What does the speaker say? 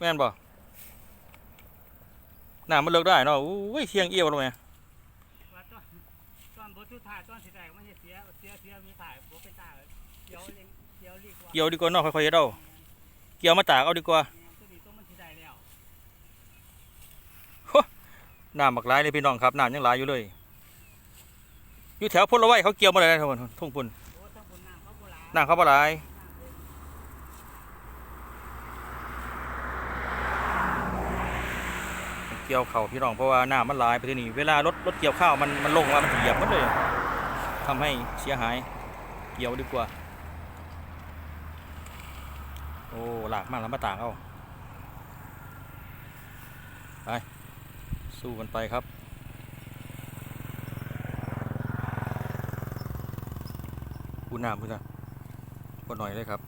แม่นบ่น้ำมันเลิกได้เนาะอุ้ยเทียงเอี้ยวลงไงว่าตอนบทสุดท้ายตอนสิได้มันจะเสียเสียเสียมีถ่ายบ่เป็นตาเกี่ยวเล็งเกี่ยวลีกว่าเกี่ยวดีกว่าเนาะค่อยๆเฮ็ดเอาเกี่ยวมาตากเอาดีกว่าตัวนี้ตัวมันสิได้แล้วน้ำบักหลายเลยพี่น้องครับน้ำยังหลายอยู่เลยอยู่แถวพลไว้เขาเกี่ยวมาได้ทุกคนทุ่งปุ่นโอ้ทั้งบนน้ำเขาโบราณน้ำเขาบ่หลาย กี่ยวเข่าพี่น้องเพราะว่าหน้ำมันลายไปที่นี่เวลารถรถเกี่ยวข้าวมันมันลงมามันเหยียบหมดเลยทำให้เสียหายเกี่ยวดีกว่า โอ้หลากมากแล้วมาตากเอาไปสู้กันไปครับกูน้ำกูนะพอหน่อยเลยครับ